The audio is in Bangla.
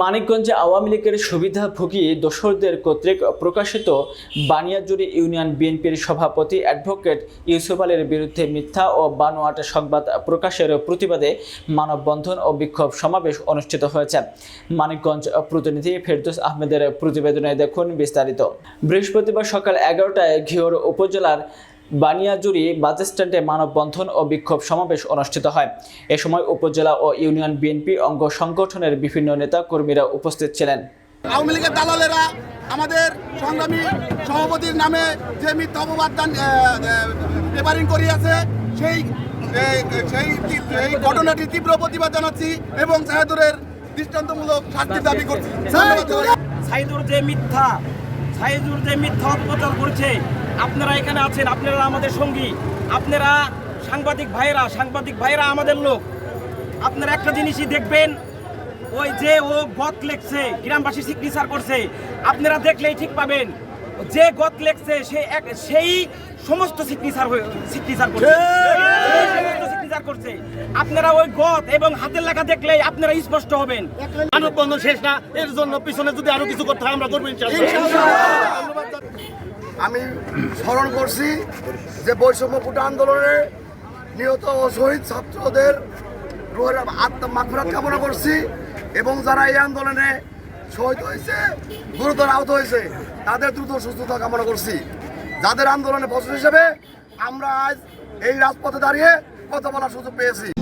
মানিকগঞ্জে আওয়ামী লীগের সুবিধাভোগী দোসরদের কর্তৃক প্রকাশিত বানিয়াজুরি ইউনিয়ন বিএনপির সভাপতি অ্যাডভোকেট ইউসুফ আলীর বিরুদ্ধে মিথ্যা ও বানোয়াট সংবাদ প্রকাশের প্রতিবাদে মানববন্ধন ও বিক্ষোভ সমাবেশ অনুষ্ঠিত হয়েছে। মানিকগঞ্জ প্রতিনিধি ফেরদৌস আহমেদের প্রতিবেদনে দেখুন বিস্তারিত। বৃহস্পতিবার সকাল এগারোটায় ঘিওর উপজেলার বানিয়াজুরি বাস স্ট্যান্ডে মানববন্ধন ও বিক্ষোভ সমাবেশ অনুষ্ঠিত হয়। এ সময় উপজেলা ও ইউনিয়ন বিএনপি অঙ্গ সংগঠনের বিভিন্ন নেতা কর্মীরা উপস্থিত ছিলেন। আওয়ামী লীগের দালালেরা আমাদের সংগ্রামী সভাপতির নামে যে মিথ্যা অপবাদ পেপারিং করিয়াছে সেই সেই এই ঘটনাটির তীব্র প্রতিবাদ জানাচ্ছি এবং সাহেদুরের দৃষ্টান্তমূলক শাস্তির দাবি করছি। সাইদুর যে মিথ্যা সাইদুর যে মিথ্যা অপপ্রচার করছে। আপনারা এখানে আছেন, আপনারা আমাদের সঙ্গী। আপনারা সাংবাদিক ভাইরা সাংবাদিক ভাইরা আমাদের লোক। আপনারা একটা জিনিসই দেখবেন, ওই যে ও গত লেখছে, গ্রামবাসী সিগনেচার করছে। আপনারা দেখলেই ঠিক পাবেন, যে গত লেখছে, সে এক, সেই সমস্ত সিগনেচার হয়ে সিগনেচার করছে। সিগনেচার করছে। আপনারা ওই গত এবং হাতের লেখা দেখলেই আপনারা স্পষ্ট হবেন। মানববন্ধন শেষ না, এর জন্য পিছনে যদি আরও কিছু করতে হয়, আমরা করব আমি স্মরণ করছি যে বৈষম্য কোটা আন্দোলনে নিহত শহীদ ছাত্রদের রুহের আত্মা কামনা করছি এবং যারা এই আন্দোলনে শহীদ হয়েছে, গুরুতর আহত হয়েছে, তাদের দ্রুত সুস্থতা কামনা করছি। যাদের আন্দোলনে বছর হিসেবে আমরা আজ এই রাজপথে দাঁড়িয়ে কথা বলার সুযোগ পেয়েছি